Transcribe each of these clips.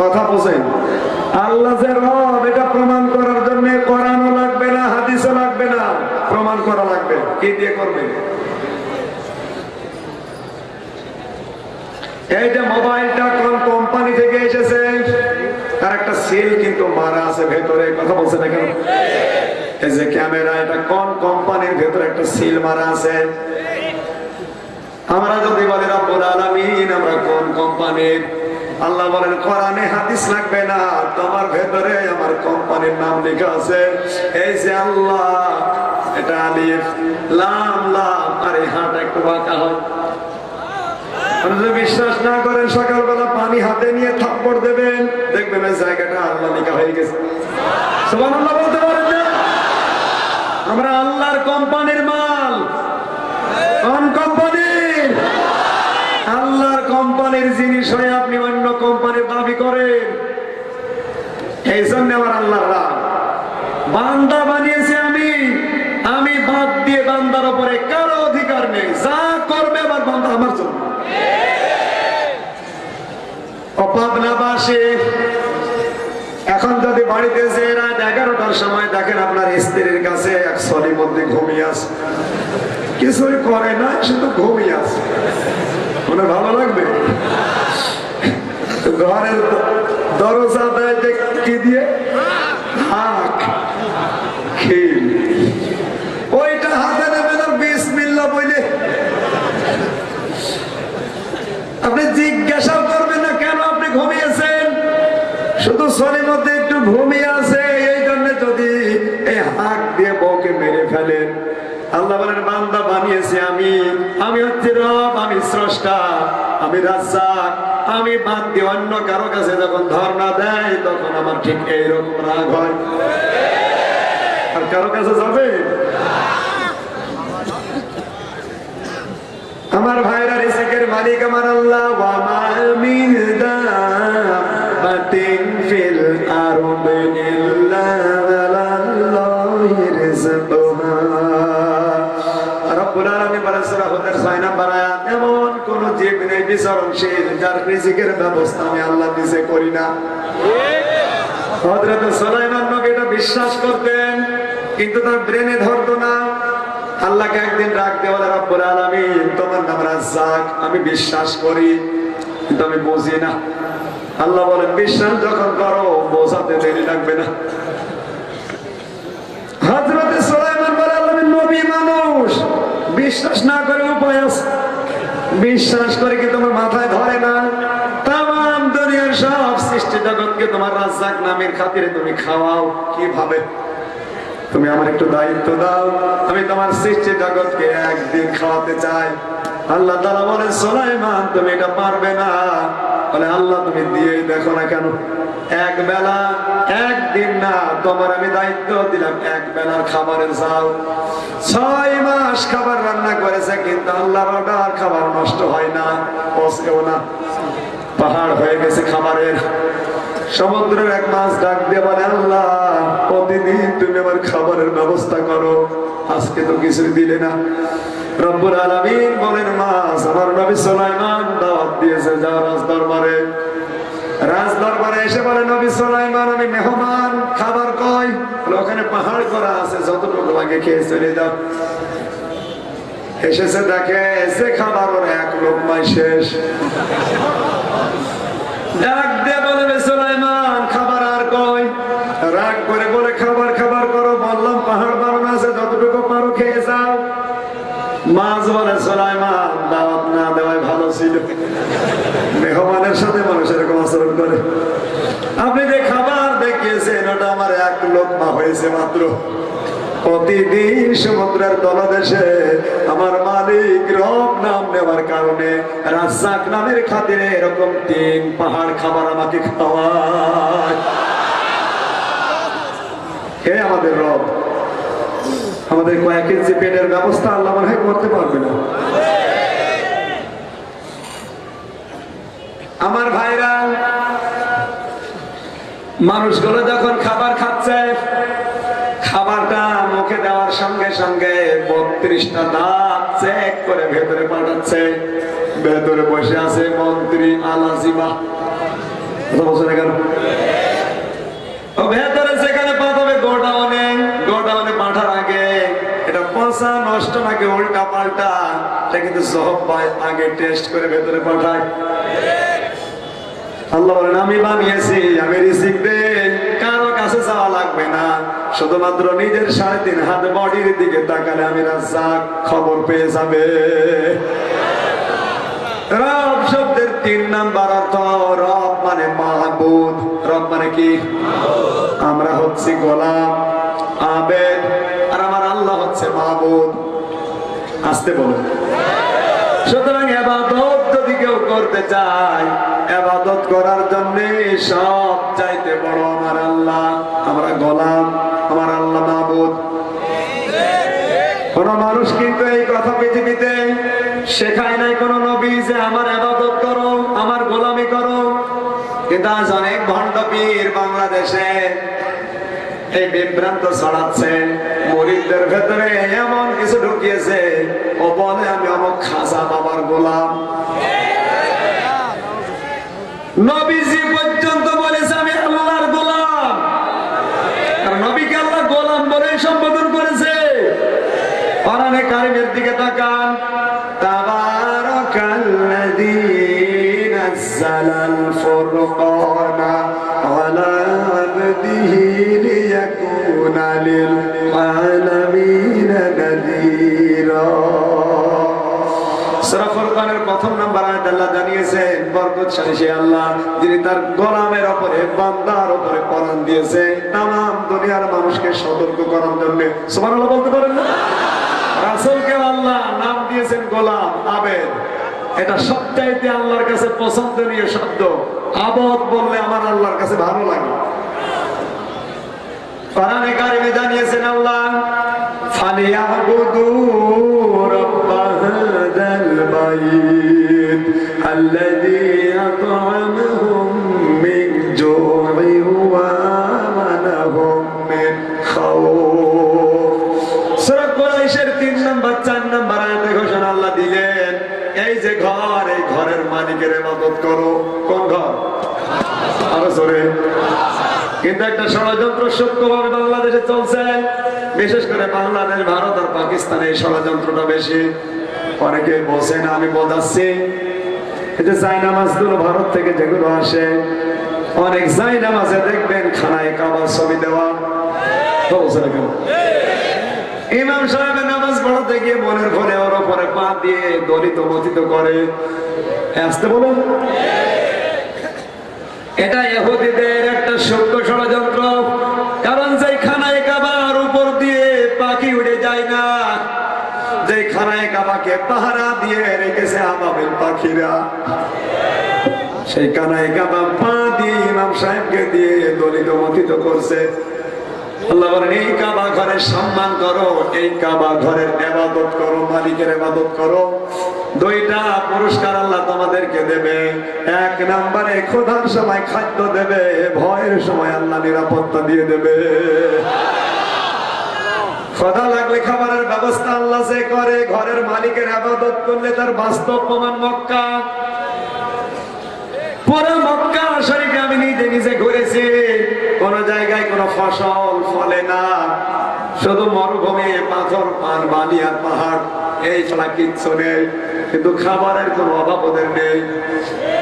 কথা বোঝেন আল্লাহ যে রব, এটা প্রমাণ করার জন্য কোরআনও লাগবে না, হাদিসও লাগবে না। প্রমাণ করা লাগবে কি দিয়ে করবে? এই যে মোবাইলটা কোন কোম্পানি থেকে এসেছে, তার একটা সিল কিন্তু মারা আছে ভেতরে। কথা বলছে না কেন? এই যে ক্যামেরা, এটা কোন কোম্পানির ভেতরে একটা সিল মারা আছে? আমরা যদি বলি, রব্বুল আলামিন আমরা কোন কোম্পানির? আল্লাহ বলেন, কোরআনে হাদিস লাগবে না, তোমার ভেতরে আমার কোম্পানির নাম লেখা আছে। এই যে আল্লাহ, এটা আলিফ, লাম লাম, আর এই হাত একটু বাঁকা হয়। বিশ্বাস না করেন, সকালবেলা পানি হাতে নিয়ে থাপ্পড় দেবেন। দেখবেন জায়গাটা আল্লাহ লেখা হয়ে গেছে। বলতে পারেন না? আমরা আল্লাহর কোম্পানির মাল। কোন কোম্পানির? আল্লাহর কোম্পানির জিনিস হয়ে আপনি অন্য কোম্পানির দাবি করেন। এই জন্য আমার আল্লাহর রাগ। বান্দা বানিয়েছে আমি আমি বাদ দিয়ে বান্দার উপরে কারও অধিকার নেই। যা করবে আমার বান্দা আমার জন্য। অপাবনাবাসী এখন যদি বাড়িতে যে রাত এগারোটার সময় দেখেন আপনার স্ত্রীর কাছে এক সলির মধ্যে ঘুমিয়ে আছে। কিছুই করে না, শুধু ঘুমিয়ে আছে। মানে ভালো লাগবে? ঘরের দরজা দেয় কি দিয়ে? আপনি জিজ্ঞাসা করবেন না, কেন আপনি ঘুমিয়েছেন? শুধু মধ্যে একটু ঘুমিয়ে আছে, এই জন্য যদি এই হাক দিয়ে মেরে ফেলেন। আল্লাহ বলেন, বান্দা বানিয়েছি আমি। আমি হচ্ছে রব। আমি স্রষ্টা আমি রাজ্জাক। আমি বাদ দিয়ে অন্য কারও কাছে যখন ধর্ণা দেয়, তখন আমার ঠিক এইরকম রাগ হয়। আর কারও কাছে যাবে? আমার ভাইরা রিজিকের মালিক আমার আল্লাহ ফিল রব্বুল আলামিন বলেন, সূরা 6 নম্বর কোন জীব নেই বিচরণশীল যার রিজিকের ব্যবস্থা আমি আল্লাহ নিজে করি না। হযরত সুলাইমান নবী এটা বিশ্বাস করতেন, কিন্তু তার ব্রেনে ধরতো না। আল্লাহকে একদিন দিয়ে বলে, রব্বুল আলামিন, তোমার নাম রাজ্জাক, আমি বিশ্বাস করি, কিন্তু আমি বুঝি না। আল্লাহ বলেন, বিশ্বাস যখন করো, বোঝাতে দেরি লাগবে না। হযরতে সুলাইমান বলে, আল্লাহ নবী মানুষ, বিশ্বাস না করে উপায় আছে। বিশ্বাস করে কি তোমার মাথায় ধরে না? তাম দুনিয়ার সব সৃষ্টি জগৎকে তোমার রাজ্জাক নামের খাতিরে তুমি খাওয়াও। কীভাবে? তুমি আমার একটু দায়িত্ব দাও। আমি তোমার সৃষ্টি জগৎকে একদিন খাওয়াতে চাই। আল্লাহ তালা বলে সোলাইমান, তুমি এটা পারবে না। বলে, আল্লাহ, তুমি দিয়েই দেখো না কেন? এক বেলা, একদিন না, তোমার আমি দায়িত্ব দিলাম, এক বেলার খাবারের চাও ছয় মাস খাবার রান্না করেছে, কিন্তু আল্লাহর অর্ডার খাবার নষ্ট হয় না, পচেও না। পাহাড় হয়ে গেছে খাবারের। সমুদ্রের এক মাছ ডাক দিয়ে বলে, আল্লাহ, প্রতিদিন তুমি আমার খাবারের ব্যবস্থা করো। আজকে তো কিছুই দিলে না। রব্বুল আলামিন বলেন, মাছ আমার নবী সুলাইমান দাওয়াত দিয়েছে যাও রাজ দরবারে রাজ দরবারে এসে বলে, নবী সুলাইমান, আমি মেহমান, খাবার কই? ওখানে পাহাড় করা আছে, যতটুকু লাগে খেয়ে চলে যাও। এসেছে, দেখে এসে খাবার ওর এক লোকমাই শেষ। ডাক দিয়ে বলবে সুলাইমান, খাবার আর কই? রাগ করে বলে, খাবার খাবার করো, বললাম পাহাড় বানানো আছে, যতটুকু পারো খেয়ে মাছ বলে সুলাইমান, দাওয়াত না দেওয়াই ভালো ছিল। মেহমানের সাথে মানুষ এরকম আচরণ করে। আপনি যে খাবার দেখিয়েছেন, ওটা আমার এক লোকমা হয়েছে মাত্র। প্রতিদিন সমুদ্রের তলদেশে আমার মালিক রব নাম নেওয়ার কারণে রাজ্জাক নামের খাতিরে এরকম তিন পাহাড় খাবার আমাকে খাওয়ায়। হে আমাদের রব আমাদের কয়েক ইঞ্চি পেটের ব্যবস্থা আল্লাহ মনে হয় করতে পারবে না। আমার ভাইরা, মানুষগুলো যখন খাবার খাচ্ছে, খাবারটা মুখে দেওয়ার সঙ্গে সঙ্গে বত্রিশটা দাঁত চেক করে ভেতরে পাঠাচ্ছে। ভেতরে বসে আছে মন্ত্রী আলাজিবা বলছে না কেন নষ্ট নাকি উল্টা পাল্টা? এটা কিন্তু সব পায়, আগে টেস্ট করে ভেতরে পাঠায়। বানিয়েছি, আমি কারও কাছে যাওয়া লাগবে না। শুধুমাত্র নিজের সাড়ে তিন তাকালে আমি খবর পেয়ে যাবে। তিন নাম্বার রব মানে রব মানে কি? আমরা হচ্ছি গোলাম, আবেদ আল্লাহ হচ্ছে মাহবুদ আসতে বলুন। সুতরাং এবাদত যদি কেউ করতে চায়, এবাদত করার জন্য সব চাইতে বড় আমার আল্লাহ। আমরা গোলাম, আমার আল্লাহ মাহবুদ কোন মানুষ কিন্তু এই কথা পৃথিবীতে শেখায় নাই, কোন নবী যে আমার আবাদত করো, আমার গোলামি করো। কিন্তু আজ অনেক ভণ্ড পীর বাংলাদেশে এই বিভ্রান্ত ছড়াচ্ছেন। মরিদদের ভেতরে এমন কিছু ঢুকিয়েছে, ও বলে, আমি আমার খাসা বাবার গোলাম। নবীজি পর্যন্ত বলেছে, আমি আল্লাহর গোলাম। নবীকে আল্লাহ গোলাম বলে সম্বোধন করেছে। দিকে প্রথম নাম্বার আয়াত আল্লাহ জানিয়েছেন বরকতশালী সে আল্লাহ, যিনি তার গোলামের উপরে বান্দার উপরে কোরআন দিয়েছে। তামাম দুনিয়ার মানুষকে সতর্ক করার জন্য। সুবহানাল্লাহ বলতে পারেন না? রাসূলকে আল্লাহ নাম দিয়েছেন গোলাম, আবেদ। এটা সবচাইতে আল্লাহর কাছে পছন্দনীয় শব্দ। আবদ বললে আমার আল্লাহর কাছে ভালো লাগে। কোরআনে কারিমে জানিয়েছেন আল্লাহ, ফালিয়াবুদু কিন্তু একটা ষড়যন্ত্র সূক্ষ্মভাবে বাংলাদেশে চলছে। বিশেষ করে বাংলাদেশ, ভারত আর পাকিস্তানে এই ষড়যন্ত্রটা বেশি। অনেকে বলছেন আমি বোঝাচ্ছি। যে জাই নামাজগুলো ভারত থেকে যেগুলো আসে, অনেক জাই নামাজে দেখবেন খানায় কাবার ছবি দেওয়া। ইমাম সাহেবের নামাজ পড়াতে গিয়ে মনের ঘরে ওর উপরে পা দিয়ে দলিত মথিত করে। আসতে বলুন? এটা এহুদিদের একটা সূক্ষ্ম ষড়যন্ত্র। কারণ যেই খানায় কাবার উপর দিয়ে পাখি উড়ে যায় না যে খানায় কাবাকে পাহারা দিয়ে রেখেছে আবাবের পাখিরা। সেই কানায় কাবা পা দিয়ে ইমাম সাহেবকে দিয়ে দলিত মথিত করছে। এই কাবা ঘরের সম্মান করো, এই কাবা ঘরের এবাদত করো, মালিকের এবাদত করো। দুইটা পুরস্কার আল্লাহ তোমাদেরকে দেবে। এক ক্ষুধার সময় খাদ্য দেবে, ভয়ের সময় আল্লাহ নিরাপত্তা দিয়ে দেবে। লাগলে খাবারের ব্যবস্থা আল্লাহ সে করে, ঘরের মালিকের আবাদত করলে তার বাস্তব প্রমাণ মক্কা। পুরো মক্কা শরীফে আমি নিজে নিজে ঘুরেছি। কোন জায়গায় কোন ফসল ফলে না। শুধু মরুভূমি, পাথর, পান, বালি আর পাহাড়, এই ছাড়া কিচ্ছু নেই। কিন্তু খাবারের কোনো অভাব ওদের নেই।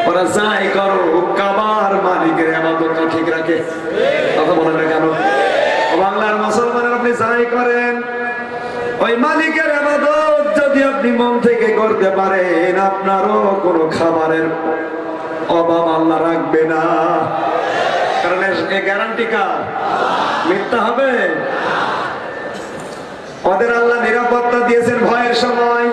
ওরা যাই করো কাবার মালিকের আবাদতটা ঠিক রাখে। কথা বলে না কেন? বাংলার মুসলমানের আপনি যাই করেন, ওই মালিকের আবাদত যদি আপনি মন থেকে করতে পারেন, আপনারও কোনো খাবারের অভাব আল্লাহ রাখবে না। কারণ এ গ্যারান্টি কার? মিথ্যা হবে? ওদের আল্লাহ নিরাপত্তা দিয়েছেন ভয়ের সময়।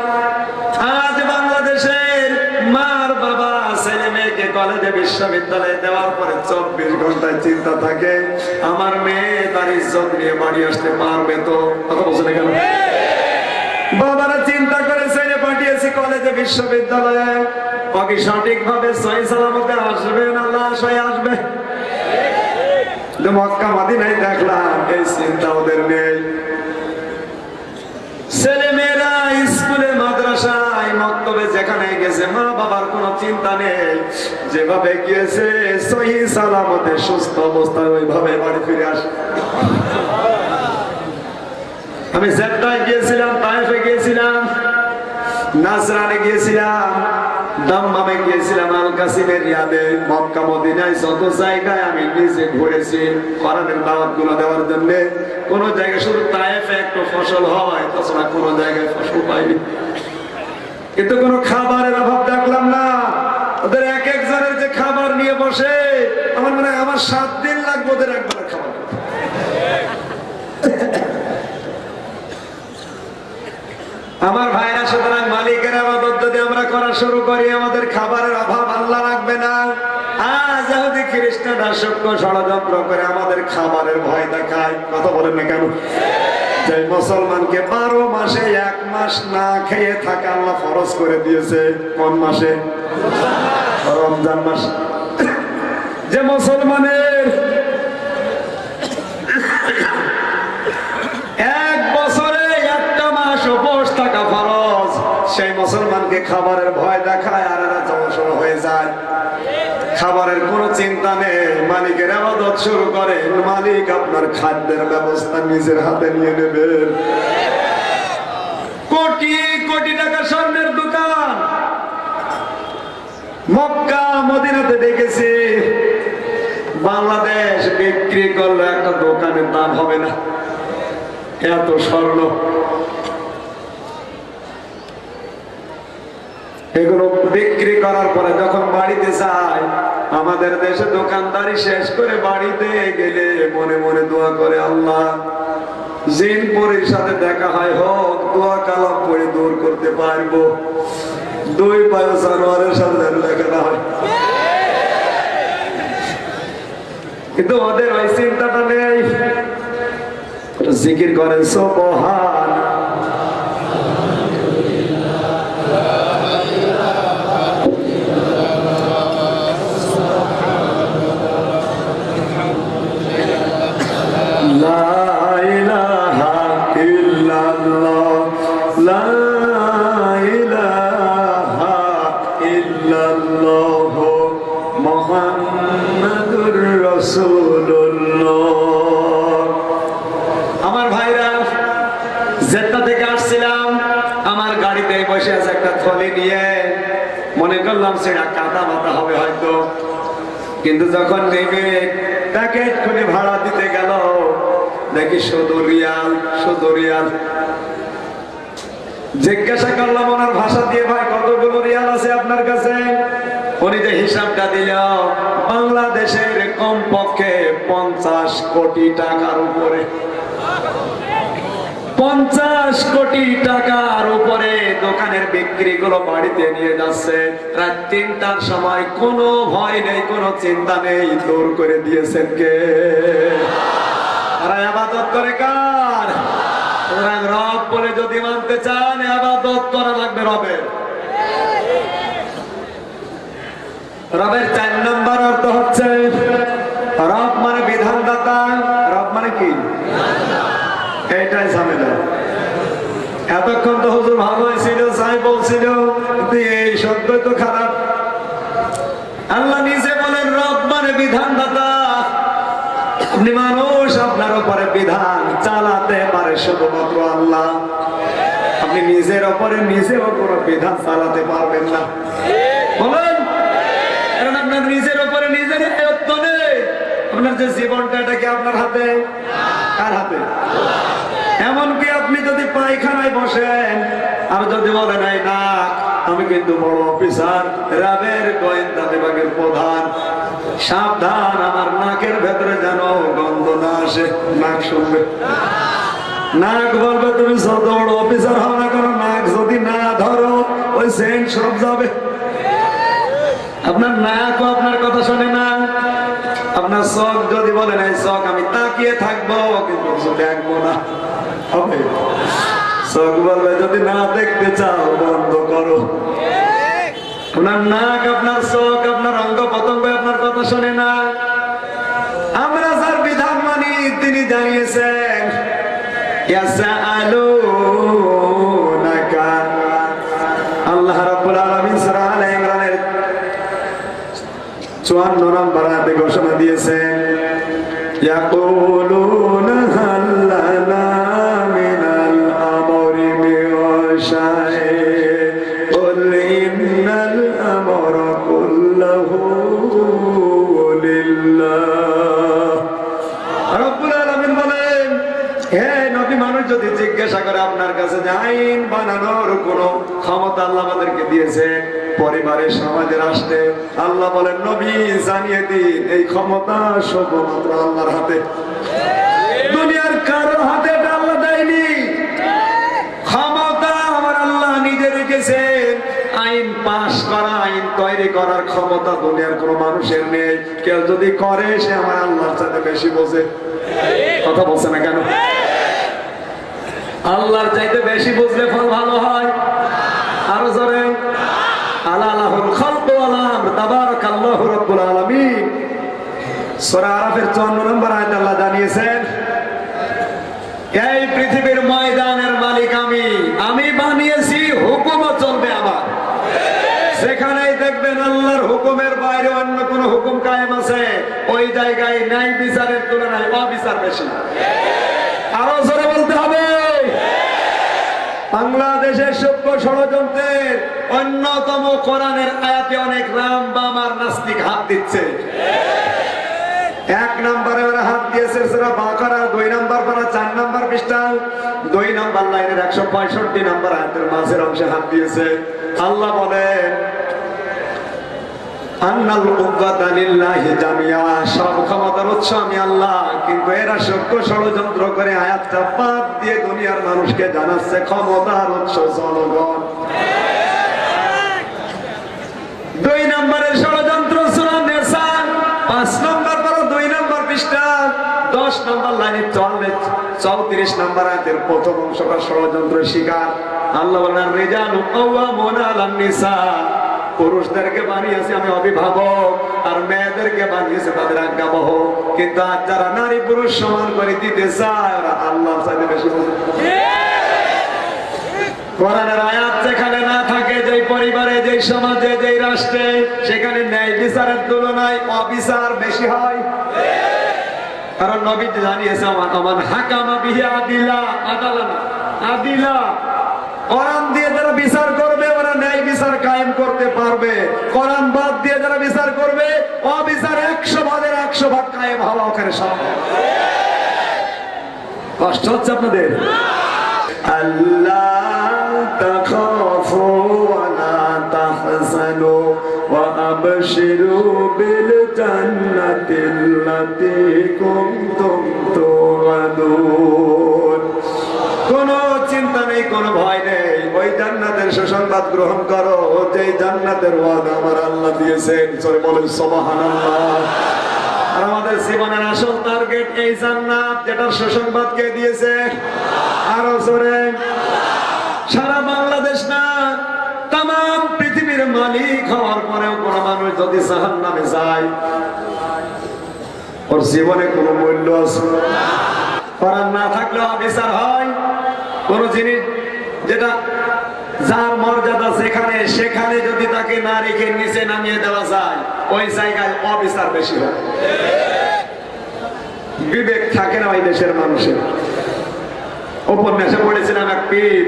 আজ বাংলাদেশের মার বাবা ছেলে মেয়েকে কলেজে বিশ্ববিদ্যালয়ে দেওয়ার পরে চব্বিশ ঘন্টায় চিন্তা থাকে। আমার মেয়ে তার ইজ্জত নিয়ে বাড়ি আসতে পারবে তো? কথা বলছে কেন বাবারা চিন্তা করে ছেলে পাঠিয়েছি কলেজে বিশ্ববিদ্যালয়ে। ও কি সঠিক ভাবে সহি সালামতে আসবে না, লাশ হয়ে আসবে। মক্কা দেখলাম, এই চিন্তা ওদের নেই। ছেলে মেয়েরা স্কুলে, মাদ্রাসায় মক্তবে যেখানে গেছে, মা বাবার কোনো চিন্তা নেই। যেভাবে গিয়েছে, সহি সালামতে সুস্থ অবস্থায় ওইভাবে বাড়ি ফিরে আসে। আমি জেদ্দায় গিয়েছিলাম নাজরানে গিয়েছিলাম, দাম্মামে গিয়েছিলাম আল কাসিমের রিয়াদে মক্কা, মদিনায় যত জায়গায় আমি নিজে ঘুরেছি কোরআনের দাওয়াতগুলো দেওয়ার জন্য, কোন জায়গায় শুধু তাইফে একটু ফসল হয়, তাছাড়া কোন জায়গায় ফসল পাইনি কিন্তু কোনো খাবারের অভাব দেখলাম না। ওদের এক এক একজনের যে খাবার নিয়ে বসে, আমার মনে হয় আমার সাত দিন লাগবে ওদের একবার খাবার। আমার ভাইরা, সুতরাং মালিকের আবাদত যদি আমরা করা শুরু করি, আমাদের খাবারের অভাব আল্লাহ রাখবে না। আজ খ্রিস্টান আসক্য ষড়যন্ত্র করে আমাদের খাবারের ভয় দেখায়, কথা বলেন না কেন? মুসলমানকে বারো মাসে এক মাস না খেয়ে থাকা আল্লাহ ফরজ করে দিয়েছে, কোন মাসে? রমজান মাস। যে মুসলমানের এক বছরে একটা মাস উপোস থাকা ফরজ সেই মুসলমানকে খাবারের ভয় দেখায় আর এরা জমসম হয়ে যায়। খাবারের কোনো চিন্তা নেই। মালিকের আবাদত শুরু করেন মালিক আপনার খাদ্যের ব্যবস্থা নিজের হাতে নিয়ে নেবেন কোটি কোটি টাকা স্বর্ণের দোকান। মক্কা, মদিনাতে দেখেছি। বাংলাদেশ বিক্রি করলে একটা দোকানের দাম হবে না। এত স্বর্ণ। এগুলো বিক্রি করার পরে যখন বাড়িতে যায়, আমাদের দেশে দোকানদারি শেষ করে বাড়িতে গেলে মনে মনে দোয়া করে, আল্লাহ, জিন পরির সাথে দেখা হয় হোক, দোয়া কালাম পড়ে দূর করতে পারব। দুই পায়ে জানোয়ারের সাথে দেখা না হয়। কিন্তু ওদের ওই চিন্তাটা নেই। জিকির করেন সোবহান সেটা কাদা মাথা হবে হয়তো। কিন্তু যখন নেমে প্যাকেট খুলে ভাড়া দিতে গেল, দেখি শুধু রিয়াল শুধু রিয়াল। জিজ্ঞাসা করলাম, ওনার ভাষা দিয়ে ভাই কতগুলো রিয়াল আছে আপনার কাছে? উনি যে হিসাবটা দিল, বাংলাদেশের কমপক্ষে পঞ্চাশ কোটি টাকার উপরে। পঞ্চাশ কোটি টাকার উপরে দোকানের বিক্রি গুলো বাড়িতে নিয়ে যাচ্ছে। রাত তিনটার সময় কোনো ভয় নেই, কোনো চিন্তা নেই, দূর করে দিয়েছেন কে? আবাদত করে কার? রব বলে যদি মানতে চান, আবাদত করা লাগবে রবের। রবের চার নম্বর অর্থ হচ্ছে রব মানে বিধানদাতা রব মানে কি এইটাই ঝামেলা এতক্ষণ তো হুজুর ভালো হয়েছিল কিন্তু এই তো খারাপ। আল্লাহ নিজে বলেন, রব মানে বিধানদাতা। আপনি মানুষ, আপনার উপরে বিধান চালাতে পারে শুধুমাত্র আল্লাহ। আপনি নিজের উপরে নিজের উপরে বিধান চালাতে পারবেন না। বলেন, কারণ আপনার নিজের উপরে নিজের আয়ত্ত নেই। আপনার যে জীবনটা, এটা কি আপনার হাতে? কার হাতে? এমনকি আপনি যদি পায়খানায় বসেন, আর যদি বলেন, এই না আমি কিন্তু বড় অফিসার, রাবের গোয়েন্দা বিভাগের প্রধান। সাবধান, আমার নাকের ভেতরে যেন গন্ধ না আসে। নাক শুনবে। নাক বলবে, তুমি যত বড় অফিসার হও না কেন, নাক যদি না ধরো, ওই সেন্ট সব যাবে। আপনার নাকও আপনার কথা শোনে না। আপনার চোখ যদি বলেন, এই চোখ আমি তাকিয়ে থাকব, কিন্তু দেখব না। হবে। চোখ বলবে যদি না দেখতে চাও, বন্ধ করো। আপনার নাক, আপনার চোখ, আপনার অঙ্গ পতঙ্গ আপনার কথা শোনে না। আমরা যার বিধান মানি, তিনি জানিয়েছেন আলো রাব্বুল আলামিন সূরা আলে ইমরানের 54 নম্বর আয়াতে ঘোষণা দিয়েছেন, ইয়াকুল আইন বানানোর কোন ক্ষমতা আল্লাহ আমাদেরকে দিয়েছে। পরিবারে সমাজে রাষ্ট্রে আল্লাহ বলেন, নবী, জানিয়ে দিন, এই ক্ষমতা শুধুমাত্র আল্লাহর হাতে। দুনিয়ার কারও হাতে আল্লাহ দেয়নি। ক্ষমতা আমার আল্লাহ নিজে রেখেছেন। আইন পাশ করা, আইন তৈরি করার ক্ষমতা দুনিয়ার কোন মানুষের নেই। কেউ যদি করে, সে আমার আল্লাহর সাথে বেশি বোঝে। কথা বলছে না কেন? আল্লাহর চাইতে বেশি বুঝলে ফল ভালো হয়। আরও জোরে। আরাফের 54 নম্বর আল্লাহ জানিয়েছেন, এই পৃথিবীর ময়দানের মালিক আমি। আমি বানিয়েছি চলবে আমার। সেখানেই দেখবেন আল্লাহর হুকুমের বাইরে অন্য কোন হুকুম কায়েম আছে। ওই জায়গায় ন্যায় বিচারের তুলনায় অবিচার বেশি। আরও জোরে বলতে হবে বাংলাদেশের সভ্য ষড়যন্ত্রের অন্যতম কোরআনের আয়াতে অনেক রাম বামার নাস্তিক হাত দিচ্ছে। এক নম্বরে ওরা হাত দিয়েছে সেটা বাঁকারা, দুই নম্বর পারা, চার নাম্বার পৃষ্ঠা। দুই নম্বর লাইনের একশো পঁয়ষট্টি নম্বর হাতের মাঝের অংশে হাত দিয়েছে। আল্লাহ বলেন আন্নাল কুব্বাতা লিল্লাহি ষড়যন্ত্র মানুষকে জানাচ্ছে দুই নম্বরের ষড়যন্ত্র সূরা পাঁচ নম্বর দুই নম্বর পৃষ্ঠা। দশ নম্বর লাইনে চলবে চৌত্রিশ নম্বর আয়াতের প্রথম অংশটা ষড়যন্ত্রের শিকার। আল্লাহ বলেন রেজালু আলান নিসা। পুরুষদেরকে বানিয়েছে আমি অভিভাবক, আর মেয়েদেরকে বানিয়েছে তাদের আজ্ঞাবহ। কিন্তু আজ যারা নারী পুরুষ সমান করে দিতে চায়, ওরা আল্লাহ বেশি পরিবারে, যেই সমাজে রাষ্ট্রে, সেখানে ন্যায় বিচারের তুলনায় অবিচার বেশি হয়। কারণ নবী জানিয়েছে আদিলা। কোরআন দিয়ে যারা বিচার করবে ওরা ন্যায় বিচার কায়েম করতে পারবে। কোরআন বাদ দিয়ে যারা বিচার করবে অবিচার একশো ভাগের একশো ভাগ কায়েম হওয়া ওখানে সম্ভব কষ্ট হচ্ছে আপনাদের? কোন চিন্তা নেই কোন ভয় সুসংবাদ গ্রহণ করো। যে জান্নাতের ওয়াদা আমার আল্লাহ দিয়েছেন। চলে বলেন, সুবহানাল্লাহ। আর আমাদের জীবনের আসল টার্গেট এই জান্নাত, যেটার সুসংবাদ কে দিয়েছে? আরও জোরে। সারা বাংলাদেশ না তাম পৃথিবীর মালিক হওয়ার পরেও কোন মানুষ যদি জাহান নামে যায়, ওর জীবনে কোনো মূল্য আছে? করার না থাকলেও অবিচার হয়। কোন জিনিস যেটা যার মর্যাদা যেখানে, সেখানে যদি তাকে না রেখে নিচে নামিয়ে দেওয়া যায়, ওই জায়গায় অবিচার বেশি হয় বিবেক থাকে না ওই দেশের মানুষের। উপন্যাসে পড়েছিলাম এক পীর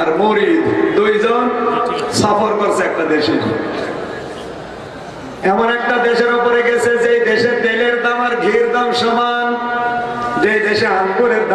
আর মরিদ দুইজন সফর করছে একটা দেশে। এমন একটা দেশের উপরে গেছে যে দেশে তেলের দাম আর ঘির দাম সমান, যে দেশে আঙ্গুরের